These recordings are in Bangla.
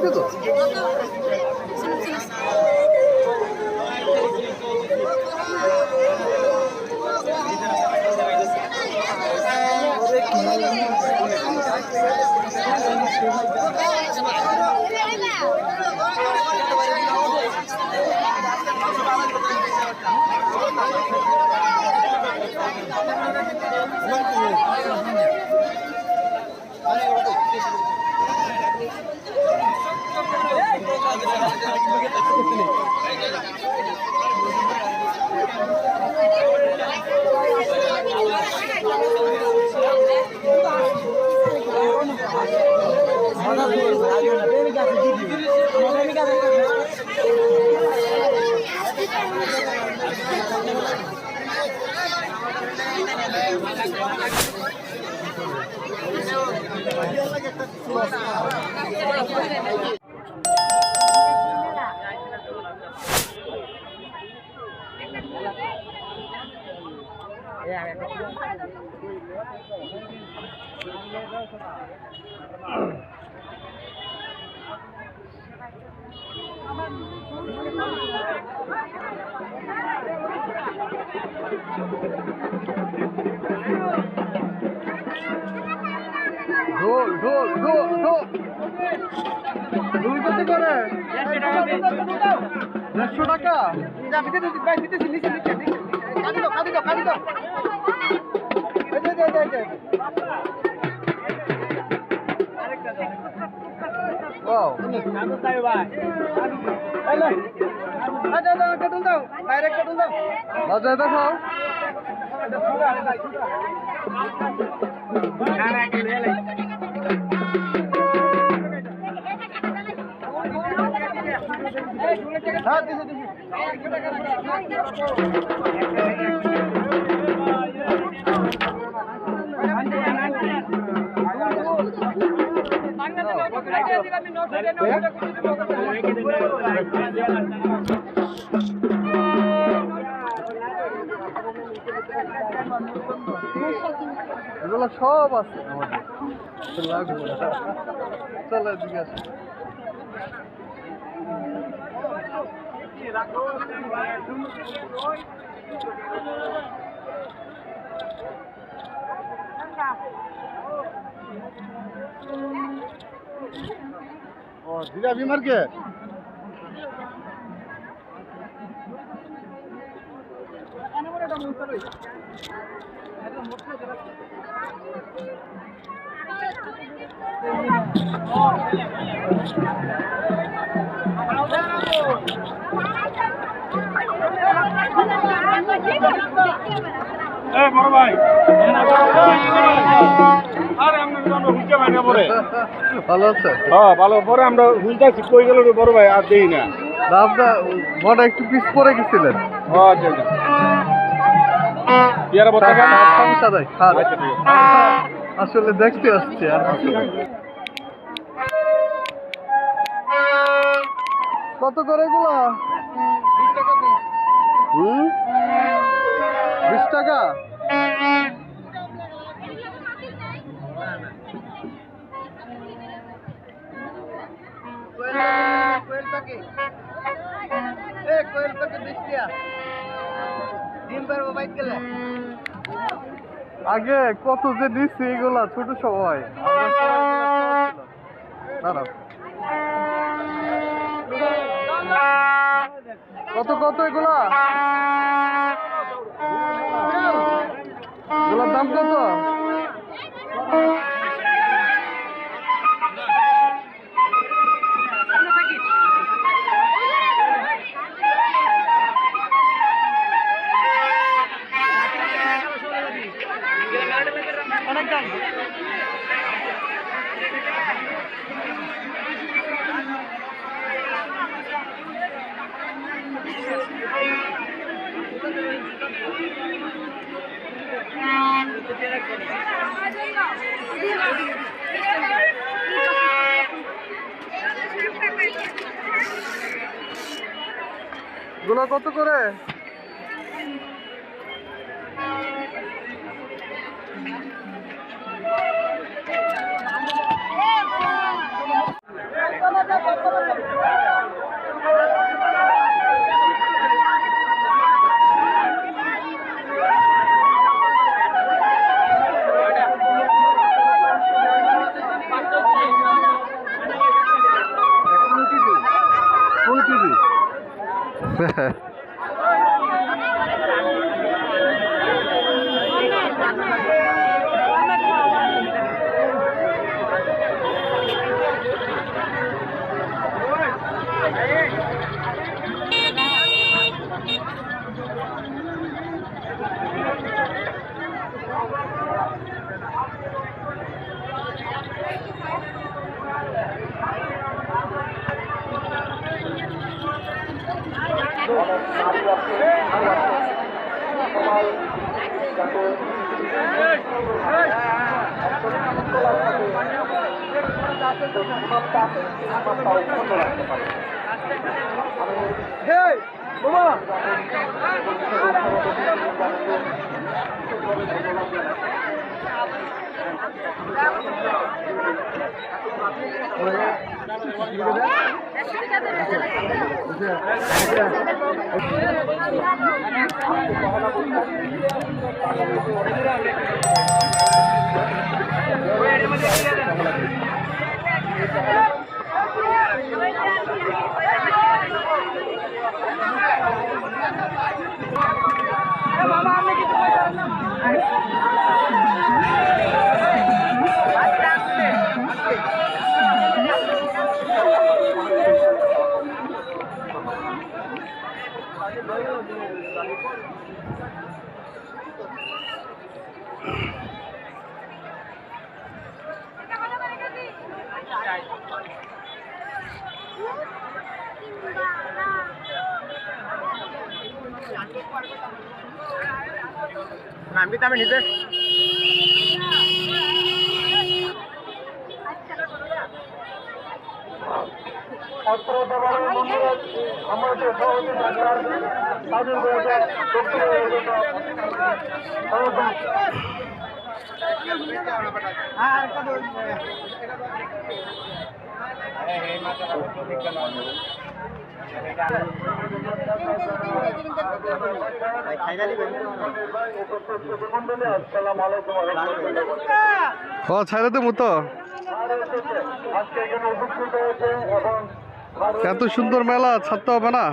আমাকে তো? ঢোল ঢোল কত করে। দেড়শো টাকা. বাজায় দেখাও হ্যাঁ দিছি সব আছে। আমাদের লাগবে চলো এদিকে আসো। ও জিলাপি মার্কেট এ বড় ভালো আছে? হ্যাঁ ভালো। পরে আমরা কই গেল বড় ভাই আর দেই না। একটু পিস পরে গেছিলেন। আচ্ছা আচ্ছা। ইয়ারা বতা সমস্যা নাই খান। আচ্ছা, ঠিক আছে। আসলে দেখতে আসছে আর কত করে এগুলা? হুম? বিশ টাকা? আগে কত যে দিচ্ছি এগুলা ছোট সবাই। কত কত এগুলা? এগুলোর দাম কত? গুলো কত করে? কোন হেই আমি মামা আপনি কি নামবি তো আমি নিজে আমাদের সভাপতি বয়াজার ডক্টর আসসালামু ও তো উপস্থিত হয়েছে এবং এত সুন্দর মেলা ছাড়তে হবে না।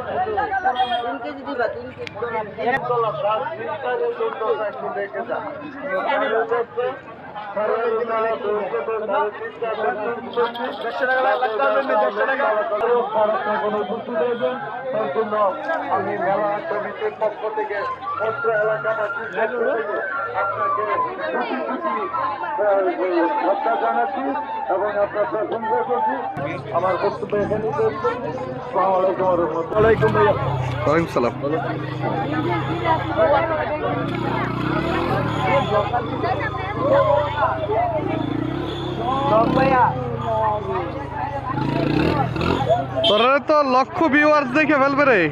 জিলেবি টাকা এম দেখি এ দাদাই তিন কেজি দিবা তিন কেজি আমি মেলা কমিটির পক্ষ থেকে অত্র এলাকাবাসীর আপনাকে খুশি খুশি শ্রদ্ধা জানাচ্ছি এবং আপনার প্রশংসা করছি আমার বক্তব্য এখানে আসসালামু আলাইকুম রহমতুল্লাহ। ভাইয়া। সালাম। তোরা তো লক্ষ ভিউয়ার্স দেখে ফেলবে রে।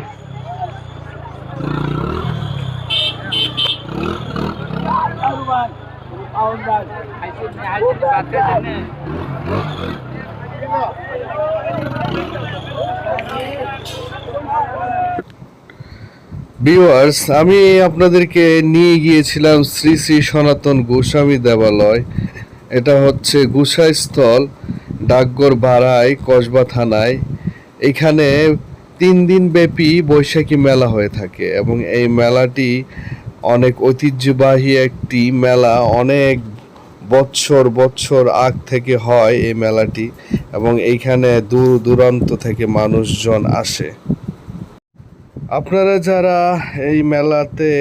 ভিউয়ার্স আমি আপনাদেরকে নিয়ে গিয়েছিলাম শ্রী শ্রী সনাতন গোস্বামী দেবালয়। এটা হচ্ছে গুসাইস্থল। ডাকঘর ভাড়ায় কসবা থানায়। এখানে তিন দিন ব্যাপী বৈশাখী মেলা হয়ে থাকে এবং এই মেলাটি অনেক ঐতিহ্যবাহী একটি মেলা। অনেক বৎসর বৎসর আগ থেকে হয় এই মেলাটি এবং এইখানে দূর দূরান্ত থেকে মানুষজন আসে। আপনারা যারা এই মেলাতে,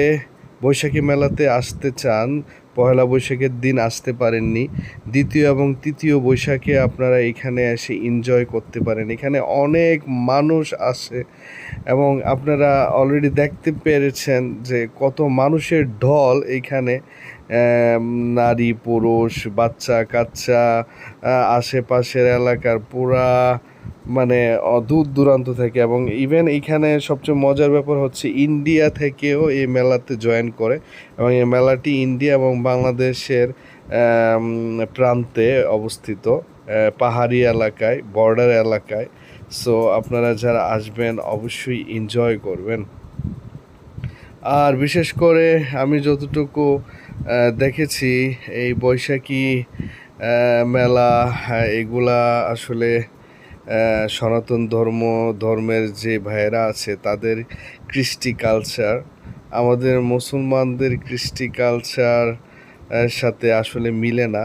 বৈশাখী মেলাতে আসতে চান পয়লা বৈশাখের দিন আসতে পারেননি। দ্বিতীয় এবং তৃতীয় বৈশাখে আপনারা এখানে এসে এনজয় করতে পারেন। এখানে অনেক মানুষ আসে এবং আপনারা অলরেডি দেখতে পেরেছেন যে কত মানুষের ঢল এইখানে নারী, পুরুষ, বাচ্চা, কাচ্চা আশেপাশের এলাকার পুরা মানে দূর দূরান্ত থেকে এবং ইভেন এইখানে সবচেয়ে মজার ব্যাপার হচ্ছে ইন্ডিয়া থেকেও এই মেলাতে জয়েন করে এবং এই মেলাটি ইন্ডিয়া এবং বাংলাদেশের প্রান্তে অবস্থিত পাহাড়ি এলাকায় বর্ডার এলাকায়। সো আপনারা যারা আসবেন অবশ্যই এনজয় করবেন। আর বিশেষ করে আমি যতটুকু দেখেছি এই বৈশাখী মেলা, এগুলা আসলে সনাতন ধর্ম, ধর্মের যে ভাইয়েরা আছে তাদের কৃষ্টি কালচার আমাদের মুসলমানদের কৃষ্টি কালচার সাথে আসলে মিলে না।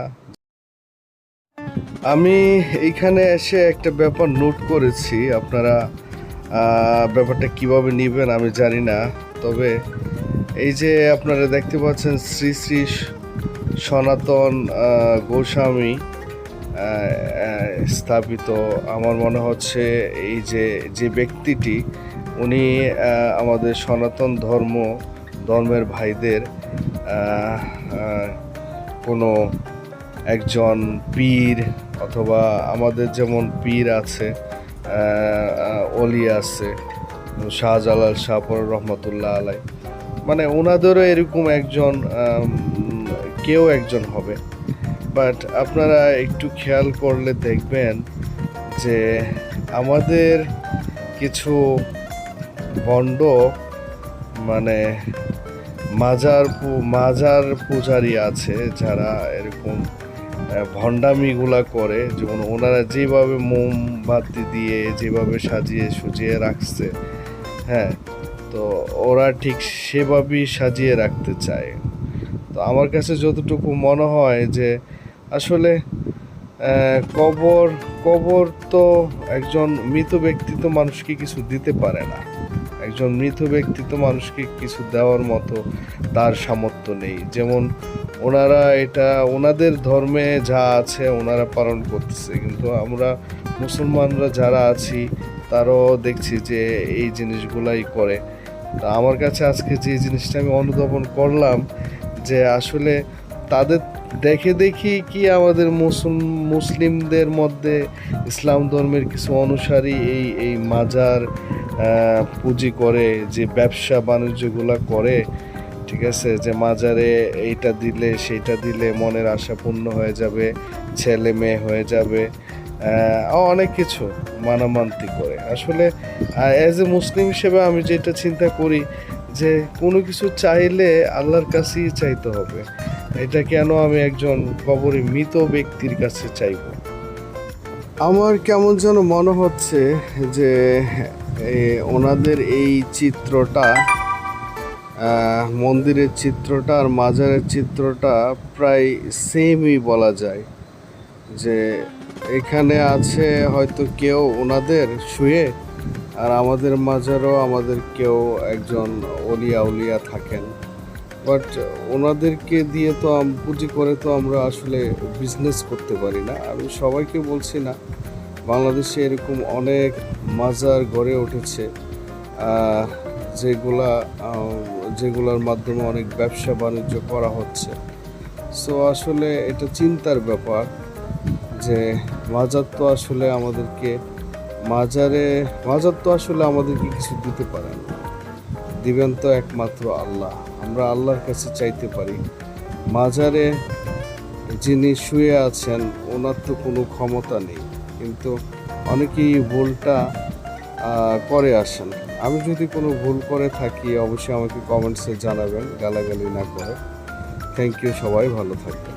আমি এইখানে এসে একটা ব্যাপার নোট করেছি, আপনারা ব্যাপারটা কীভাবে নেবেন আমি জানি না, তবে এই যে আপনারা দেখতে পাচ্ছেন শ্রী শ্রী সনাতন গোস্বামী স্থাপিত। আমার মনে হচ্ছে এই যে যে ব্যক্তিটি, উনি আমাদের সনাতন ধর্ম, ধর্মের ভাইদের কোনো একজন পীর অথবা আমাদের যেমন পীর আছে অলি আছে, শাহজালাল শাহপুর রহমতুল্লাহ আলাই মানে ওনাদেরও এরকম একজন কেউ একজন হবে। বাট আপনারা একটু খেয়াল করলে দেখবেন যে আমাদের কিছু ভণ্ড মানে মাজার মাজার পূজারি আছে যারা এরকম ভণ্ডামিগুলা করে। যেমন ওনারা যেভাবে মোমবাতি দিয়ে, যেভাবে সাজিয়ে সুজিয়ে রাখছে হ্যাঁ তো ওরা ঠিক সেভাবেই সাজিয়ে রাখতে চায়। তো আমার কাছে যতটুকু মনে হয় যে আসলে কবর কবর তো একজন মৃত ব্যক্তি তো মানুষকে কিছু দিতে পারে না। একজন মৃত ব্যক্তি তো মানুষকে কিছু দেওয়ার মতো তার সামর্থ্য নেই। যেমন ওনারা এটা, ওনাদের ধর্মে যা আছে ওনারা পালন করতেছে। কিন্তু আমরা মুসলমানরা যারা আছি, তারাও দেখছি যে এই জিনিসগুলাই করে। তা আমার কাছে আজকে যে জিনিসটা আমি অনুধাবন করলাম যে আসলে তাদের দেখে দেখি কি আমাদের মুসলিম মুসলিমদের মধ্যে ইসলাম ধর্মের কিছু অনুসারী এই এই মাজার পুঁজি করে, যে ব্যবসা বাণিজ্যগুলো করে, ঠিক আছে? যে মাজারে এইটা দিলে, সেইটা দিলে মনের আশা পূর্ণ হয়ে যাবে, ছেলে মেয়ে হয়ে যাবে। অনেক কিছু মানামান্তি করে। আসলে অ্যাজ এ মুসলিম হিসেবে আমি যেটা চিন্তা করি যে, কোনো কিছু চাইলে আল্লাহর কাছেই চাইতে হবে। এটা কেন আমি একজন কবরে মৃত ব্যক্তির কাছে চাইব? আমার কেমন যেন মনে হচ্ছে যে ওনাদের এই চিত্রটা মন্দিরের চিত্রটা আর মাজারের চিত্রটা প্রায় সেমই বলা যায়। যে এখানে আছে হয়তো কেউ ওনাদের শুয়ে, আর আমাদের মাজারও আমাদের কেউ একজন অলিয়া উলিয়া থাকেন। বাট ওনাদেরকে দিয়ে তো পুঁজি করে তো আমরা আসলে বিজনেস করতে পারি না। আমি সবাইকে বলছি না, বাংলাদেশে এরকম অনেক মাজার গড়ে উঠেছে যেগুলা যেগুলোর মাধ্যমে অনেক ব্যবসা বাণিজ্য করা হচ্ছে। সো আসলে এটা চিন্তার ব্যাপার। যে মাজার তো আসলে আমাদেরকে মাজারে, মাজার তো আসলে আমাদেরকে কিছু দিতে পারেন না। দিবেন তো একমাত্র আল্লাহ। আমরা আল্লাহর কাছে চাইতে পারি। মাজারে যিনি শুয়ে আছেন, ওনার তো কোনো ক্ষমতা নেই। কিন্তু অনেকেই ভুলটা করে আসেন। আমি যদি কোনো ভুল করে থাকি, অবশ্যই আমাকে কমেন্টসে জানাবেন, গালাগালি না করে। থ্যাংক ইউ সবাই, ভালো থাকবেন।